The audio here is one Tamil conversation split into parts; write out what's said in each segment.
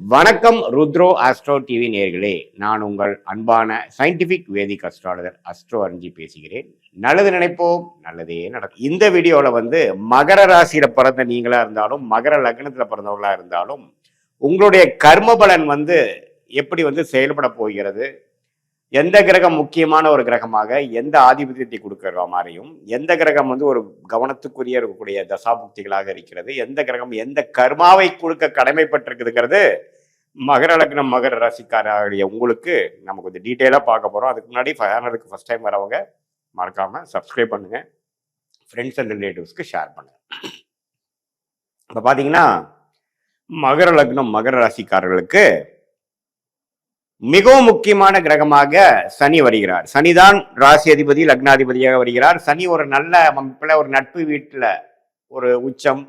வணக்கம் ருத்ரோ ஆஸ்ட்ரோ டிவி நேர்களே. நான் உங்கள் அன்பான சயின்டிபிக் வேதிக் அஸ்ட்ராலஜர் அஸ்ட்ரோ அறிஞ்சி பேசுகிறேன். நல்லது நினைப்போம் நல்லதே நடக்கும். இந்த வீடியோவில் வந்து மகர ராசியில் பிறந்த நீங்களாக இருந்தாலும் மகர லக்னத்தில் பிறந்தவங்களாக இருந்தாலும் உங்களுடைய கர்ம பலன் வந்து எப்படி வந்து செயல்பட போகிறது? எந்த கிரகம் முக்கியமான ஒரு கிரகமாக எந்த ஆதிபத்தியத்தை கொடுக்கிற மாதிரியும் எந்த கிரகம் வந்து ஒரு கவனத்துக்குரிய இருக்கக்கூடிய தசாபுக்திகளாக இருக்கிறது எந்த கிரகம் எந்த கர்மாவை கொடுக்க கடமைப்பட்டிருக்குதுங்கிறது மகர லக்னம் மகர ராசிக்காரர்களுடைய உங்களுக்கு நம்ம கொஞ்சம் டீட்டெயிலாக பார்க்க போகிறோம் அதுக்கு முன்னாடி ஃபேனலுக்கு ஃபர்ஸ்ட் டைம் வரவங்க மறக்காமல் சப்ஸ்கிரைப் பண்ணுங்கள் ஃப்ரெண்ட்ஸ் அண்ட் ரிலேட்டிவ்ஸ்க்கு ஷேர் பண்ணுங்கள் இப்போ பார்த்தீங்கன்னா மகர லக்னம் மகர ராசிக்காரர்களுக்கு மிகவும் முக்கியமான கிரகமாக சனி வருகிறார். சனிதான் ராசி அதிபதி லக்னாதிபதியாக வருகிறார். சனி ஒரு நல்ல அமைப்பில் ஒரு நட்பு வீட்டில் ஒரு உச்சம்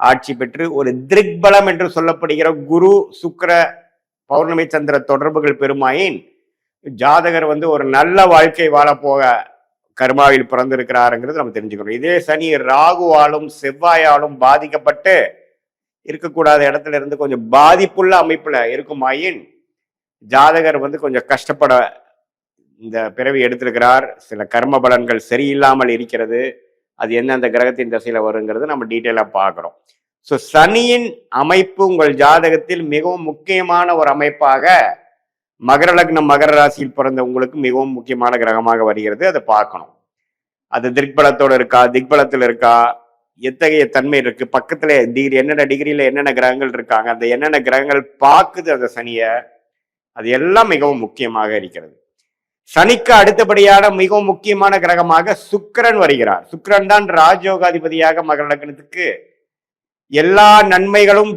ஆட்சி பெற்று ஒரு திரிக்பலம் என்று சொல்லப்படுகிற குரு சுக்கர பௌர்ணமி சந்திர தொடர்புகள் பெருமாயின் ஜாதகர் வந்து ஒரு நல்ல வாழ்க்கை வாழப்போக கர்மாவில் பிறந்திருக்கிறாருங்கிறது நம்ம தெரிஞ்சுக்கணும். இதே சனி ராகுவாலும் செவ்வாயாலும் பாதிக்கப்பட்டு இருக்கக்கூடாத இடத்துல இருந்து கொஞ்சம் பாதிப்புள்ள அமைப்பில் இருக்குமாயின் ஜாதகர் வந்து கொஞ்சம் கஷ்டப்பட இந்த பிறவி எடுத்திருக்கிறார். சில கர்ம பலன்கள் சரியில்லாமல் இருக்கிறது. அது என்ன அந்த கிரகத்தின் திசையில வருங்கிறது நம்ம டீட்டெயிலாக பார்க்குறோம். ஸோ சனியின் அமைப்பு உங்கள் ஜாதகத்தில் மிகவும் முக்கியமான ஒரு அமைப்பாக மகர லக்னம் மகர ராசியில் பிறந்த உங்களுக்கு மிகவும் முக்கியமான கிரகமாக வருகிறது. அதை பார்க்கணும். அது திக்பலத்தோடு இருக்கா திக்பலத்தில் இருக்கா? எத்தகைய தன்மை இருக்கு? பக்கத்துல டிகிரி என்னென்ன டிகிரியில என்னென்ன கிரகங்கள் இருக்காங்க? அந்த என்னென்ன கிரகங்கள் பார்க்குது அந்த சனியை? அது எல்லாம் மிகவும் முக்கியமாக இருக்கிறது. சனிக்கு அடுத்தபடியான மிகவும் முக்கியமான கிரகமாக சுக்கரன் வருகிறார். சுக்கரன் தான் ராஜயோகாதிபதியாக மகர லக்னத்துக்கு எல்லா நன்மைகளும்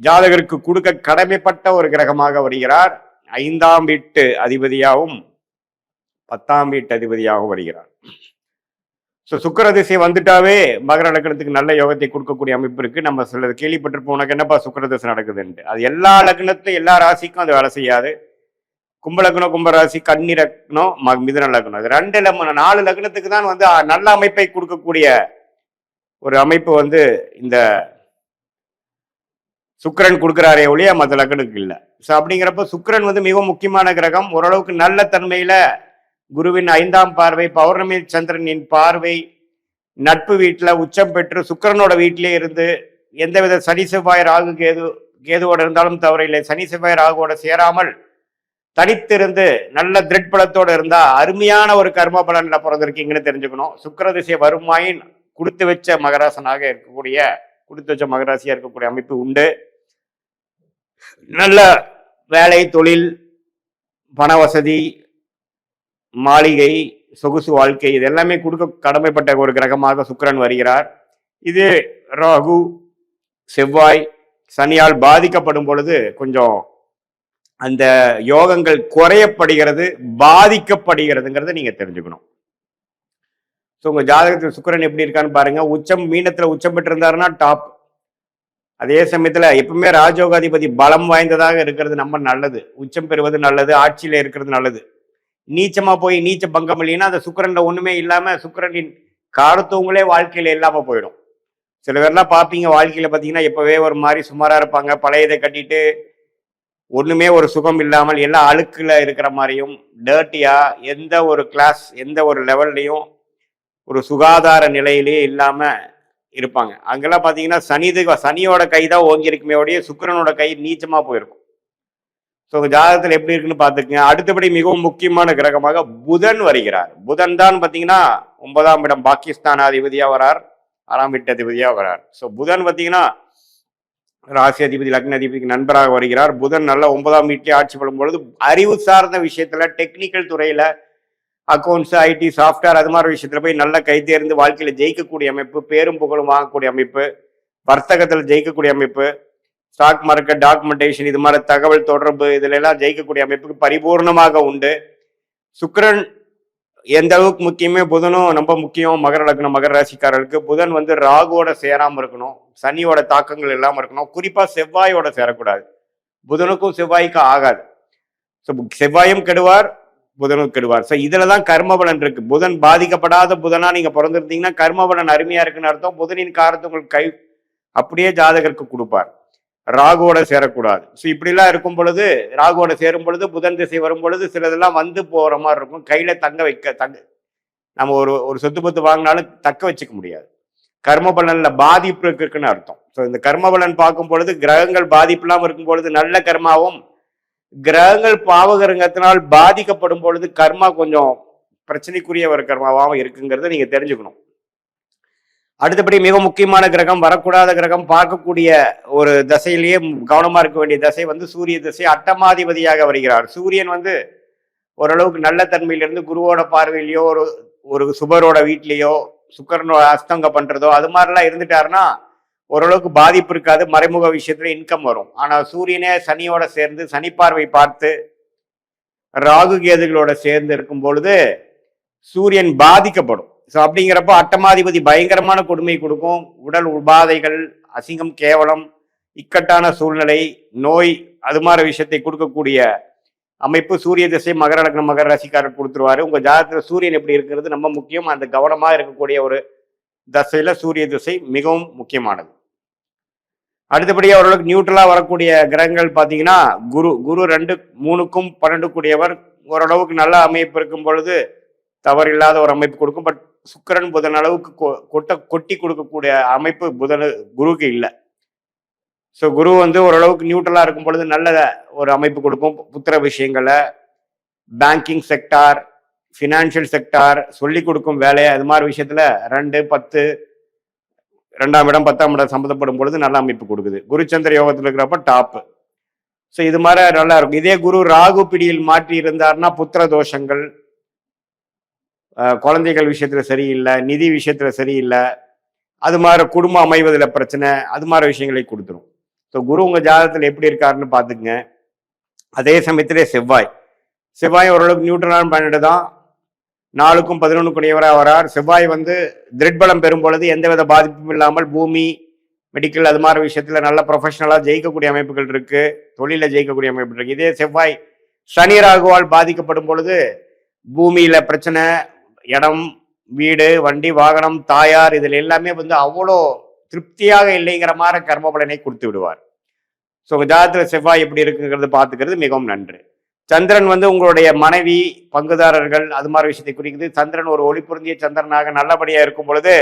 ஜாதகருக்கு கொடுக்க கடமைப்பட்ட ஒரு கிரகமாக வருகிறார். ஐந்தாம் வீட்டு அதிபதியாகவும் பத்தாம் வீட்டு அதிபதியாகவும் வருகிறார். ஸோ சுக்கர திசை வந்துட்டாவே மகர லக்னத்துக்கு நல்ல யோகத்தை கொடுக்கக்கூடிய அமைப்பு இருக்குது நம்ம சிலது கேள்விப்பட்டிருப்போம். உனக்கு என்னப்பா சுக்கர திசை நடக்குதுன்ட்டு. அது எல்லா லக்னத்தையும் எல்லா ராசிக்கும் அது வேலை செய்யாது. கும்பலக்னம் கும்பராசி கும்ப கன்னி லக்னம் ம- லக்னம் இது ரெண்டு லக்னம் நாலு லக்னத்துக்கு தான் வந்து நல்ல அமைப்பை கொடுக்கக்கூடிய ஒரு அமைப்பு வந்து இந்த சுக்கிரன் கொடுக்குறாரே ஒழிய மற்ற லக்னுக்கு இல்லை. ஸோ அப்படிங்கிறப்ப சுக்கிரன் வந்து மிகவும் முக்கியமான கிரகம். ஓரளவுக்கு நல்ல தன்மையில் குருவின் ஐந்தாம் பார்வை பௌர்ணமி சந்திரனின் பார்வை நட்பு வீட்டில் உச்சம் பெற்று சுக்கரனோட வீட்டிலே இருந்து எந்தவித சனி செவ்வாய் ராகு கேது கேதுவோடு இருந்தாலும் தவறில்லை சனி செவ்வாய் ராகுவோட சேராமல் தனித்திருந்து நல்ல திருட்பலத்தோடு பலத்தோடு அருமையான ஒரு கர்ம பலனில் பிறந்திருக்கீங்கன்னு தெரிஞ்சுக்கணும். சுக்கர திசை வருமாயின் கொடுத்து வச்ச மகராசனாக இருக்கக்கூடிய கொடுத்து வச்ச மகராசியாக இருக்கக்கூடிய அமைப்பு உண்டு. நல்ல வேலை தொழில் பண வசதி மாளிகை சொகுசு வாழ்க்கை இது எல்லாமே கொடுக்க கடமைப்பட்ட ஒரு கிரகமாக சுக்கரன் வருகிறார். இது ராகு செவ்வாய் சனியால் பாதிக்கப்படும் பொழுது கொஞ்சம் அந்த யோகங்கள் குறையப்படுகிறது பாதிக்கப்படுகிறதுங்கிறத நீங்க தெரிஞ்சுக்கணும். ஸோ உங்க ஜாதகத்தில் சுக்கரன் எப்படி இருக்கான்னு பாருங்க. உச்சம் மீனத்துல உச்சம் பெற்றிருந்தாருன்னா டாப் அதே சமயத்துல எப்பவுமே ராஜோகாதிபதி பலம் வாய்ந்ததாக இருக்கிறது நம்ம நல்லது. உச்சம் பெறுவது நல்லது ஆட்சியில இருக்கிறது நல்லது. நீச்சமா போய் நீச்ச பங்கம் இல்லைன்னா அந்த சுக்கரன்ல ஒண்ணுமே இல்லாம சுக்கரனின் காரத்தவங்களே வாழ்க்கையில இல்லாம போயிடும். சில பேர்லாம் பார்ப்பீங்க வாழ்க்கையில பார்த்தீங்கன்னா எப்பவே ஒரு மாதிரி சுமாரா இருப்பாங்க. பழையதை கட்டிட்டு ஒண்ணுமே ஒரு சுகம் இல்லாமல் எல்லாம் அழுக்குல இருக்கிற மாதிரியும் டேர்ட்டியா எந்த ஒரு கிளாஸ் எந்த ஒரு லெவல்லையும் ஒரு சுகாதார நிலையிலேயே இல்லாம இருப்பாங்க. அங்கெல்லாம் பார்த்தீங்கன்னா சனிது சனியோட கை தான் ஓங்கியிருக்குமே உடைய சுக்கரனோட கை நீச்சமா போயிருக்கும். ஸோ உங்க ஜாதகத்தில் எப்படி இருக்குன்னு பார்த்துக்கங்க அடுத்தபடி மிகவும் முக்கியமான கிரகமாக புதன் வருகிறார். புதன் தான் பார்த்தீங்கன்னா ஒன்பதாம் இடம் பாகிஸ்தான் அதிபதியாக வரார். ஆறாம் வீட்டு அதிபதியாக வரார். ஸோ புதன் பார்த்தீங்கன்னா ராசி அதிபதி லக்ன அதிபதிக்கு நண்பராக வருகிறார். புதன் நல்ல ஒன்பதாம் வீட்டிலே ஆட்சி பண்ணும் பொழுது அறிவு சார்ந்த விஷயத்துல டெக்னிக்கல் துறையில அக்கௌண்ட்ஸ் ஐடி சாஃப்ட்வேர் அது மாதிரி விஷயத்துல போய் நல்ல கை தேர்ந்து வாழ்க்கையில ஜெயிக்கக்கூடிய அமைப்பு பேரும் புகழும் வாங்கக்கூடிய அமைப்பு வர்த்தகத்தில் ஜெயிக்கக்கூடிய அமைப்பு ஸ்டாக் மார்க்கெட் டாக்குமெண்டேஷன் இது மாதிரி தகவல் தொடர்பு இதுல எல்லாம் ஜெயிக்கக்கூடிய அமைப்புக்கு பரிபூர்ணமாக உண்டு. சுக்கரன் எந்த அளவுக்கு முக்கியமே புதனும் ரொம்ப முக்கியம் மகர லக்னம் மகர ராசிக்காரர்களுக்கு. புதன் வந்து ராகுவோட சேராமல் இருக்கணும் சனியோட தாக்கங்கள் இல்லாமல் இருக்கணும். குறிப்பாக செவ்வாயோட சேரக்கூடாது. புதனுக்கும் செவ்வாய்க்கும் ஆகாது. ஸோ செவ்வாயும் கெடுவார் புதனும் கெடுவார். ஸோ இதில் தான் கர்மபலன் இருக்கு. புதன் பாதிக்கப்படாத புதனாக நீங்கள் பிறந்திருந்தீங்கன்னா கர்மபலன் அருமையாக இருக்குன்னு அர்த்தம். புதனின் காரத்தை உங்களுக்கு கை அப்படியே ஜாதகருக்கு கொடுப்பார். ராகுவோட சேரக்கூடாது. ஸோ இப்படிலாம் இருக்கும் பொழுது ராகுவோட சேரும் பொழுது புதன் திசை வரும் பொழுது சிலதெல்லாம் வந்து போகிற மாதிரி இருக்கும். கையில் தங்க வைக்க தங்க நம்ம ஒரு ஒரு சொத்து பத்து வாங்கினாலும் தக்க வச்சுக்க முடியாது. கர்ம பலனில் பாதிப்பு இருக்குன்னு அர்த்தம். ஸோ இந்த கர்ம பலன் பார்க்கும் பொழுது கிரகங்கள் பாதிப்பு இல்லாமல் இருக்கும் பொழுது நல்ல கர்மாவும் கிரகங்கள் பாவகிரகத்தினால் பாதிக்கப்படும் பொழுது கர்மா கொஞ்சம் பிரச்சனைக்குரிய ஒரு கர்மாவாகவும் இருக்குங்கிறத நீங்கள் தெரிஞ்சுக்கணும். அடுத்தபடி மிக முக்கியமான கிரகம் வரக்கூடாத கிரகம் பார்க்கக்கூடிய ஒரு தசையிலேயே கவனமாக இருக்க வேண்டிய தசை வந்து சூரிய தசை. அட்டமாதிபதியாக வருகிறார். சூரியன் வந்து ஓரளவுக்கு நல்ல தன்மையிலிருந்து குருவோட பார்வையிலையோ ஒரு ஒரு சுபரோட வீட்லேயோ சுக்கரனோட அஸ்தங்க பண்ணுறதோ அது மாதிரிலாம் இருந்துட்டாருன்னா ஓரளவுக்கு பாதிப்பு இருக்காது. மறைமுக விஷயத்துல இன்கம் வரும். ஆனால் சூரியனே சனியோட சேர்ந்து சனி பார்வை பார்த்து ராகு கேதுகளோட சேர்ந்து இருக்கும் பொழுது சூரியன் பாதிக்கப்படும். ஸோ அப்படிங்கிறப்போ அட்டமாதிபதி பயங்கரமான கொடுமை கொடுக்கும். உடல் உபாதைகள் அசிங்கம் கேவலம் இக்கட்டான சூழ்நிலை நோய் அது மாதிரி விஷயத்தை கொடுக்கக்கூடிய அமைப்பு சூரிய திசை மகர லக்னம் மகர ராசிக்காரர் கொடுத்துருவாரு. உங்கள் ஜாதகத்தில் சூரியன் எப்படி இருக்கிறது ரொம்ப முக்கியம். அந்த கவனமாக இருக்கக்கூடிய ஒரு தசையில் சூரிய திசை மிகவும் முக்கியமானது. அடுத்தபடியாக ஓரளவுக்கு நியூட்ரலாக வரக்கூடிய கிரகங்கள் பார்த்தீங்கன்னா குரு குரு ரெண்டு மூணுக்கும் பன்னெண்டு கூடியவர் ஓரளவுக்கு நல்ல அமைப்பு இருக்கும் பொழுது தவறில்லாத ஒரு அமைப்பு கொடுக்கும். பட் சுக்கிரன் புதன் அளவுக்கு கொ- கொட்ட கொட்டி கொடுக்கக்கூடிய அமைப்பு புதன் குருவுக்கு இல்லை. ஸோ குரு வந்து ஓரளவுக்கு நியூட்ரலாக இருக்கும் பொழுது நல்ல ஒரு அமைப்பு கொடுக்கும். புத்திர விஷயங்களை பேங்கிங் செக்டார் ஃபினான்ஷியல் செக்டார் சொல்லி கொடுக்கும் வேலையை. அது மாதிரி விஷயத்தில் ரெண்டு பத்து ரெண்டாம் இடம் பத்தாம் இடம் சம்மந்தப்படும் பொழுது நல்ல அமைப்பு கொடுக்குது. குருச்சந்திர யோகத்தில் இருக்கிறப்ப டாப்பு ஸோ இது மாதிரி நல்லா இருக்கும். இதே குரு ராகு பிடியில் மாற்றி இருந்தார்னா புத்திர தோஷங்கள் குழந்தைகள் விஷயத்துல சரியில்லை நிதி விஷயத்துல சரியில்லை அது மாதிரி குடும்பம் அமைவதில் பிரச்சனை அது மாதிரி விஷயங்களை கொடுத்துரும். ஸோ குரு உங்கள் ஜாதகத்தில் எப்படி இருக்காருன்னு பார்த்துக்குங்க. அதே சமயத்திலே செவ்வாய். செவ்வாய் ஓரளவுக்கு நியூட்ரலான பிளானட் தான். நாலுக்கும் பதினொன்றுக்குடையவராக வரார். செவ்வாய் வந்து திருட்பலம் பெறும் பொழுது எந்தவித பாதிப்பும் இல்லாமல் பூமி மெடிக்கல் அது மாதிரி விஷயத்தில் நல்ல ப்ரொஃபஷனலாக ஜெயிக்கக்கூடிய அமைப்புகள் இருக்குது தொழிலில் ஜெயிக்கக்கூடிய அமைப்புகள் இருக்குது இதே செவ்வாய் சனி ராகுவால் பாதிக்கப்படும் பொழுது பூமியில் பிரச்சனை இடம் வீடு வண்டி வாகனம் தாயார் இதில் எல்லாமே வந்து அவ்வளோ திருப்தியாக இல்லைங்கிற மாதிரி கர்ம பலனை கொடுத்து விடுவார். ஸோ ஜாதகத்தில் செவ்வாய் எப்படி இருக்குங்கிறது பார்த்துக்கிறது மிகவும் நன்று. சந்திரன் வந்து உங்களுடைய மனைவி பங்குதாரர்கள் அது மாதிரி விஷயத்தை குறிக்குது. சந்திரன் ஒரு ஒளி பொருந்திய சந்திரனாக நல்லபடியாக இருக்கும் பொழுது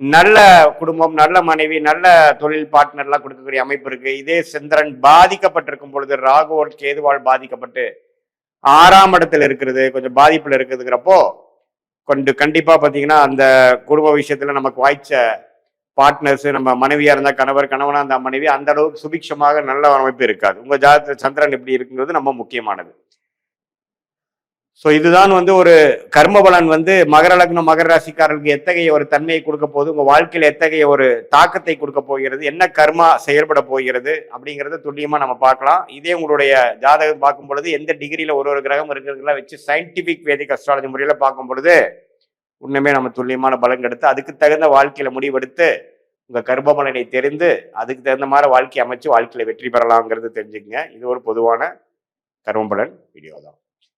நல்ல குடும்பம் நல்ல மனைவி நல்ல தொழில் பார்ட்னர்லாம் கொடுக்கக்கூடிய அமைப்பு இருக்குது இதே சந்திரன் பாதிக்கப்பட்டிருக்கும் பொழுது ராகுவோல் கேதுவால் பாதிக்கப்பட்டு ஆறாம் இடத்துல இருக்கிறது கொஞ்சம் பாதிப்பில் இருக்குதுங்கிறப்போ கொண்டு கண்டிப்பா பாத்தீங்கன்னா அந்த குடும்ப விஷயத்துல நமக்கு வாய்ச்ச பார்ட்னர்ஸ் நம்ம மனைவியா இருந்தா கணவர் கணவனாக இருந்தால் மனைவி அந்த அளவுக்கு சுபிக்ஷமாக நல்ல அமைப்பு இருக்காது. உங்க ஜாதகத்தில் சந்திரன் எப்படி இருக்குங்கிறது ரொம்ப முக்கியமானது. ஸோ இதுதான் வந்து ஒரு கர்ம பலன் வந்து மகர லக்னம் மகர ராசிக்காரர்களுக்கு எத்தகைய ஒரு தன்மையை கொடுக்க போகுது உங்கள் வாழ்க்கையில் எத்தகைய ஒரு தாக்கத்தை கொடுக்க போகிறது என்ன கர்மா செயல்பட போகிறது அப்படிங்கிறத துல்லியமாக நம்ம பார்க்கலாம். இதே உங்களுடைய ஜாதகம் பார்க்கும் பொழுது எந்த டிகிரியில் ஒரு ஒரு கிரகம் இருக்கிறதுலாம் வச்சு சயின்டிஃபிக் வேதிக் அஸ்ட்ராலஜி முறையில் பார்க்கும் பொழுது உண்மையுமே நம்ம துல்லியமான பலன் எடுத்து அதுக்கு தகுந்த வாழ்க்கையில் முடிவெடுத்து உங்கள் கர்ம பலனை தெரிந்து அதுக்கு தகுந்த மாதிரி வாழ்க்கையை அமைச்சு வாழ்க்கையில் வெற்றி பெறலாங்கிறது தெரிஞ்சுக்கங்க. இது ஒரு பொதுவான கர்ம பலன் வீடியோ தான்